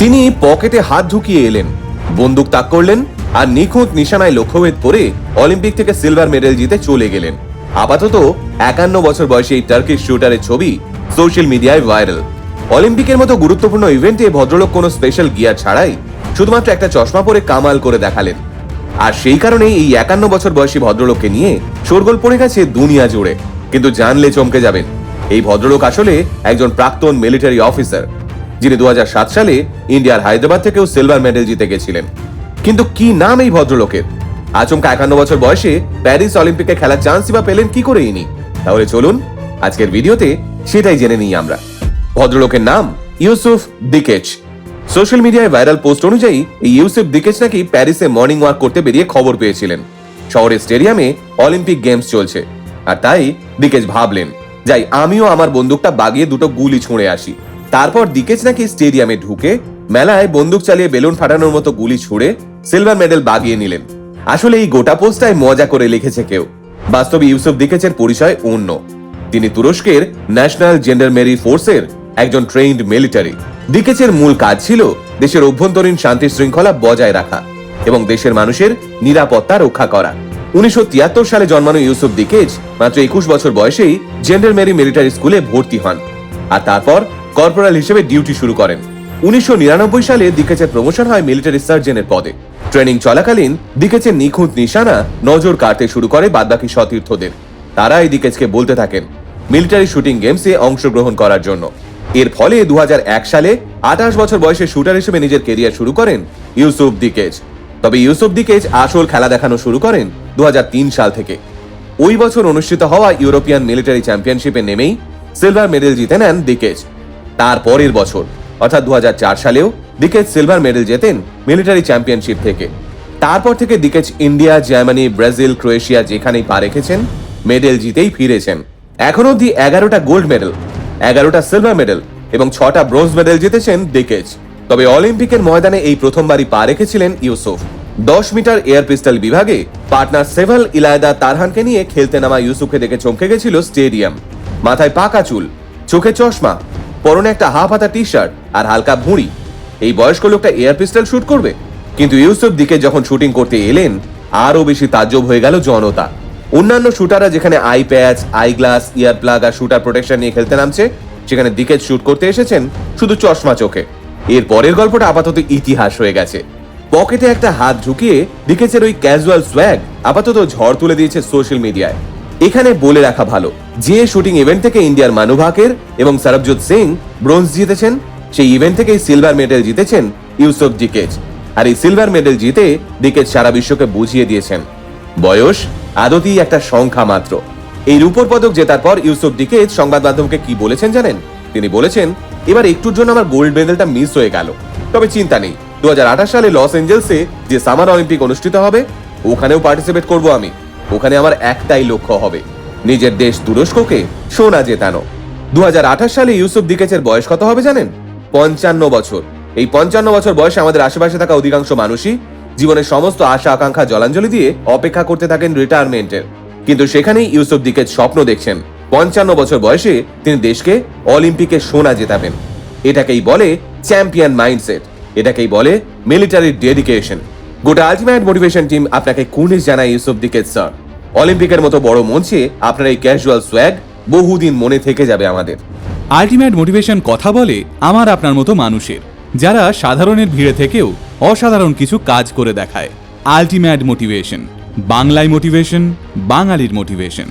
তিনি পকেটে হাত ঢুকিয়ে এলেন। বন্দুক তাক করলেন আর নিখুঁত নিশানায় লক্ষ্যভেদ করে অলিম্পিক থেকে সিলভার মেডেল জিতে চলে গেলেন। আপাতত একান্ন বছর বয়সী এই টার্কিশ শুটারের ছবি সোশ্যাল মিডিয়ায় ভাইরাল। অলিম্পিকের মতো গুরুত্বপূর্ণ ইভেন্টে ভদ্রলোক কোনো স্পেশাল গিয়ার ছাড়াই শুধুমাত্র একটা চশমা পরে কামাল করে দেখালেন। আর সেই কারণেই এই একান্ন বছর বয়সী ভদ্রলোককে নিয়ে শোরগোল পড়ে গেছে দুনিয়া জুড়ে। কিন্তু জানলে চমকে যাবেন। এই ভদ্রলোক আসলে একজন প্রাক্তন মিলিটারি অফিসার যিনি দু হাজার সাত সালে ইন্ডিয়ার হায়দ্রাবাদ থেকেও সিলভার মেডেল জিতে গেছিলেন। কিন্তু কি নাম এই ভদ্রলোকের? আচমকা একান্ন বছর বয়সে প্যারিস অলিম্পিকে খেলার চান্সই বা পেলেন কি করে ইনি? তাহলে চলুন আজকের ভিডিওতে সেটাই জেনে নিই আমরা। ভদ্রলোকের নাম ইউসুফ দিকেচ। সোশ্যাল মিডিয়ায় ভাইরাল পোস্ট অনুযায়ী এই ইউসুফ দিকেচ নাকি প্যারিসে মর্নিং ওয়াক করতে বেরিয়ে খবর পেয়েছিলেন। শহরের স্টেডিয়ামে অলিম্পিক গেমস চলছে। আর তাই দিকেচ ভাবলেন, যাই, আমিও আমার বন্দুকটা বাগিয়ে দুটো গুলি ছুঁড়ে আসি। তারপর দিকেচ নাকি স্টেডিয়ামে ঢুকে মেলায় বন্দুক চালিয়ে বেলুন ফাটানোর মতো গুলি ছুঁড়ে সিলভার মেডেল বাগিয়ে নিলেন। আসলে এই গোটা পোস্টটায় মজা করে লিখেছে কেউ। বাস্তবে ইউসুফ দিকেচের পরিচয় অন্য। তিনি তুরস্কের ন্যাশনাল জেন্ডারমেরি ফোর্সের একজন ট্রেইনড মিলিটারি দিকেচের মূল কাজ ছিল দেশের অভ্যন্তরীণ শান্তি শৃঙ্খলা বজায় রাখা এবং দেশের মানুষের নিরাপত্তা রক্ষা করা। উনিশশো তিয়াত্তর সালে জন্মানো ইউসুফ দিকেজ মাত্র একুশ বছর বয়সেই জেন্ডারমেরি মিলিটারি স্কুলে ভর্তি হন। আর তারপর কর্পোরাল হিসেবে ডিউটি শুরু করেন। উনিশশো নিরানব্বই সালে দিকেচের প্রমোশন হয় মিলিটারি সার্জনের পদে। ট্রেনিং চলাকালীন দিকেচের নিখুঁত নিশানা নজর কাটতে শুরু করে বাদবাকি সতীর্থদের তারা এই দিকেচকে বলতে থাকেন মিলিটারি শুটিং গেমসে অংশগ্রহণ করার জন্য। এর ফলে দু সালে আঠাশ বছর বয়সে শুটার হিসেবে নিজের কেরিয়ার শুরু করেন ইউসুফ দিকেজ তবে ইউসুফ দিকেজ আসল খেলা দেখানো শুরু করেন দু হাজার তিন সাল থেকে। ওই বছর অনুষ্ঠিত হওয়া ইউরোপিয়ান মিলিটারি চ্যাম্পিয়নশিপে নেমেই সিলভার মেডেল জিতে নেন দিকেজ তার পরের বছর, অর্থাৎ দু হাজার চার সালেও দিকেজ সিলভার মেডেল জেতেন মিলিটারি চ্যাম্পিয়নশিপ থেকে। তারপর থেকে দিকেজ ইন্ডিয়া, জার্মানি, ব্রাজিল, ক্রোয়েশিয়া যেখানেই পা রেখেছেন, মেডেল জিতেই ফিরেছেন। এখন অবধি এগারোটা গোল্ড মেডেল, এগারোটা সিলভার মেডেল এবং ছটা ব্রোঞ্জ মেডেল জিতেছেন দিকেজ তবে অলিম্পিকের ময়দানে এই প্রথমবারই পা রেখেছিলেন ইউসুফ। দশ মিটার এয়ার পিস্তল বিভাগে পার্টনার সেভাল ইলায়দা তারহানকে নিয়ে খেলতে নামা ইউসুফকে দেখে চমকে গেছিল স্টেডিয়াম। মাথায় পাকা চুল, চোখে চশমা পরনে একটা হাফ হাতা টি শার্ট আর হালকা ভুঁড়ি। এই বয়স্ক লোকটা এয়ার পিস্তল শুট করবে। কিন্তু ইউসুফ দিকে যখন শুটিং করতে এলেন, আরও বেশি তাজ্জব হয়ে গেল জনতা। অন্যান্য শুটাররা যেখানে eye patch, eye glass, ear plug আর শুটার প্রোটেকশন নিয়ে খেলতে নামছে, সেখানে দিকে শুট করতে এসেছেন শুধু চশমা চোখে। এর পরের গল্পটা আপাতত ইতিহাস হয়ে গেছে। পকেটে একটা হাত ঢুকিয়ে দিকেছের ওই ক্যাজুয়াল সোয়াগ আপাতত ঝড় তুলে দিয়েছে সোশ্যাল মিডিয়ায় এখানে বলে রাখা ভালো। যে শুটিং ইভেন্ট থেকে ইন্ডিয়ার মানু ভাকের এবং সরবজিৎ সিং ব্রোঞ্জ জিতেছেন, সেই ইভেন্ট থেকে সিলভার মেডেল জিতেছেন ইউসুফ ডিকেজ। আর এই সিলভার মেডেল জিতে ডিকেজ সারা বিশ্বকে বুঝিয়ে দিয়েছেন। বয়স আদতেই একটা সংখ্যা মাত্র। এই রূপর পদক জেতার পর ইউসুফ ডিকেজ সংবাদ মাধ্যমকে কি বলেছেন জানেন? তিনি বলেছেন, এবার একটুর জন্য আমার গোল্ড মেডেলটা মিস হয়ে গেল। তবে চিন্তা নেই। দু হাজার আঠাশ সালে লস এঞ্জেলসে যে সামার অলিম্পিক অনুষ্ঠিত হবে, ওখানেও পার্টিসিপেট করব আমি। ওখানে আমার একটাই লক্ষ্য হবে। নিজের দেশ তুরস্ককে সোনা জেতানো। দুহাজার আঠাশ সালে ইউসুফ দিকেচের বয়স কত হবে জানেন? পঞ্চান্ন বছর। এই পঞ্চান্ন বছর বয়সে আমাদের আশেপাশে থাকা অধিকাংশ মানুষই জীবনের সমস্ত আশা, আকাঙ্ক্ষা, জলাঞ্জলি দিয়ে অপেক্ষা করতে থাকেন রিটায়ারমেন্টের কিন্তু সেখানেই ইউসুফ দিকেজ স্বপ্ন দেখছেন। পঞ্চান্ন বছর বয়সে তিনি দেশকে অলিম্পিকে সোনা জেতাবেন। এটাকেই বলে চ্যাম্পিয়ন মাইন্ডসেট এটাকেই বলে মিলিটারি ডেডিকেশন গোটা আলটিমেট মোটিভেশন টিম আপনাকে কুর্নিশ জানায় ইউসুফ দিকেজ স্যার। অলিম্পিকের মতো বড় মঞ্চে আপনার এই ক্যাজুয়াল সোয়াগ বহুদিন মনে থেকে যাবে আমাদের। আলটিমেট মোটিভেশন কথা বলে আমার আপনার মতো মানুষের, যারা সাধারণের ভিড়ে থেকেও অসাধারণ কিছু কাজ করে দেখায়। আলটিমেট মোটিভেশন বাংলায় মোটিভেশন বাঙালির মোটিভেশন